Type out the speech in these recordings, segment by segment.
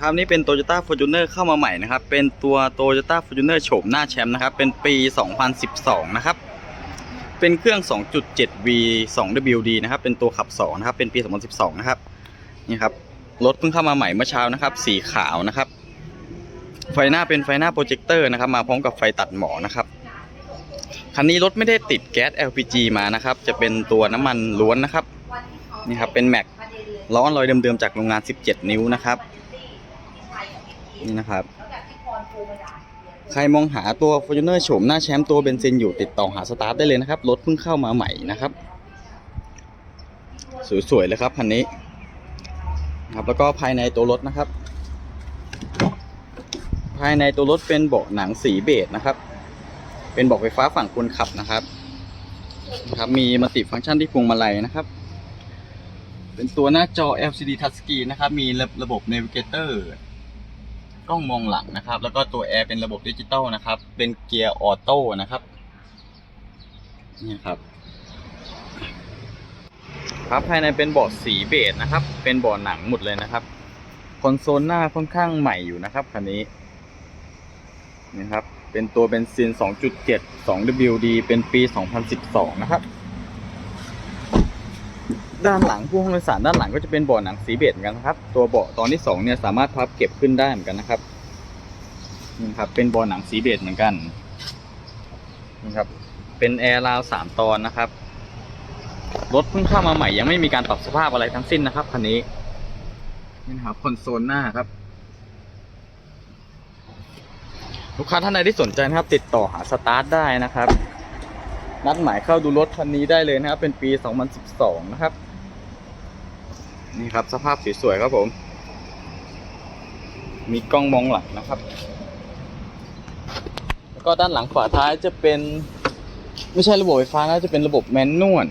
ครับนี่เป็น Toyota Fortuner เข้ามาใหม่นะครับ เป็นตัว Toyota Fortuner โฉมหน้าแชมป์นะครับ เป็นปี 2012 นะครับ เป็นเครื่อง 2.7V 2WD นะครับ เป็นตัวขับ 2 นะครับ เป็นปี 2012 นะครับ นี่ครับ รถเพิ่งเข้ามาใหม่เมื่อเช้านะครับ สีขาวนะครับ ไฟหน้าเป็นไฟหน้าโปรเจคเตอร์นะครับ มาพร้อมกับไฟตัดหมอนะครับ คันนี้รถไม่ได้ติดแก๊ส LPG มานะครับ จะเป็นตัวน้ำมันล้วนนะครับ นี่ครับ เป็นแม็กล้อลอยเดิมๆจากโรงงาน 17 นิ้วนะครับ นี่นะครับ ใครมองหาตัว Fortuner โฉมหน้าแชมป์ตัวเบนซินอยู่ติดต่อหาสตาร์ทได้เลยนะครับ รถเพิ่งเข้ามาใหม่นะครับ สวยๆเลยครับคันนี้ครับแล้วก็ภายในตัวรถนะครับ ภายในตัวรถเป็นเบาะหนังสีเบจนะครับ เป็นเบาะไฟฟ้าฝั่งคนขับนะครับนะครับมีมัลติฟังก์ชันที่พวงมาลัยนะครับ เป็นตัวหน้าจอ LCD Touchscreen นะครับ มีระระบบ Navigator กล้องมองหลังนะครับ แล้วก็ตัวแอร์เป็นระบบดิจิตอลนะครับ เป็นเกียร์ออโต้นะครับนี่ครับ ครับภายในเป็นเบาะสีเบจนะครับ เป็นเบาะหนังหมดเลยนะครับคอนโซลหน้าค่อนข้างใหม่อยู่นะครับคันนี้นี่ครับ เป็นตัวเบนซิน 2.7 2WD เป็นปี 2012 นะครับ ด้านหลังผู้ห้องโดยสารด้านหลังก็จะเป็นเบาะหนังสีเบจเหมือนกันนะครับ ตัวเบาะตอนที่สองเนี่ยสามารถพับเก็บขึ้นได้เหมือนกันนะครับนี่ครับเป็นเบาะหนังสีเบจเหมือนกันนี่ครับเป็นแอร์ราวสามตอนนะครับรถเพิ่งเข้ามาใหม่ยังไม่มีการปรับสภาพอะไรทั้งสิ้นนะครับคันนี้นี่นะครับคอนโซลหน้าครับ ลูกค้าท่านใดที่สนใจนะครับ ติดต่อหาสตาร์ทได้นะครับ นัดหมายเข้าดูรถคันนี้ได้เลยนะครับ เป็นปี 2012 นะครับ นี่ครับสภาพสวยๆครับผม มีกล้องมองหลังนะครับ แล้วก็ด้านหลังฝาท้ายจะเป็น ไม่ใช่ระบบไฟฟ้านะจะเป็นระบบแมนนวล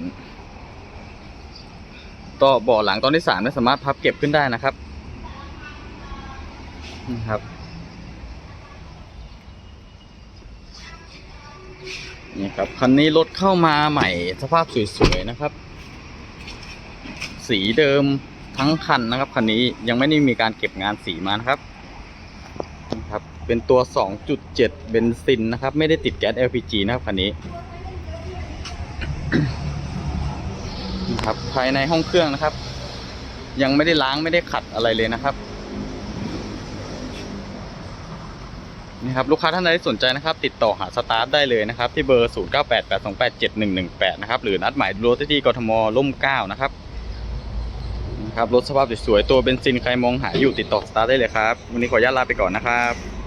ต่อเบาะหลังตอนที่สามเนี่ยสามารถพับเก็บขึ้นได้นะครับนี่ครับ นี่ครับคันนี้รถเข้ามาใหม่สภาพสวยๆนะครับ สีเดิม ทั้งคันนะครับคันนี้ยังไม่ได้มีการเก็บงานสีมานะครับนี่ครับเป็นตัว 2.7 เบนซินนะครับ ไม่ได้ติดแก๊ส LPG นะครับคันนี้นี่ครับภายในห้องเครื่องนะครับ ยังไม่ได้ล้างไม่ได้ขัดอะไรเลยนะครับนี่ครับลูกค้าท่านใดสนใจนะครับ ติดต่อหาสตาร์ทได้เลยนะครับ ที่เบอร์ 0988287118 นะครับ หรือนัดหมายดูรถที่กทมร่มเก้านะครับ ครับรถสภาพสวยๆตัวเบนซินใครมองหาอยู่ติดต่อสตาร์ได้เลยครับ วันนี้ขออนุญาตลาไปก่อนนะครับ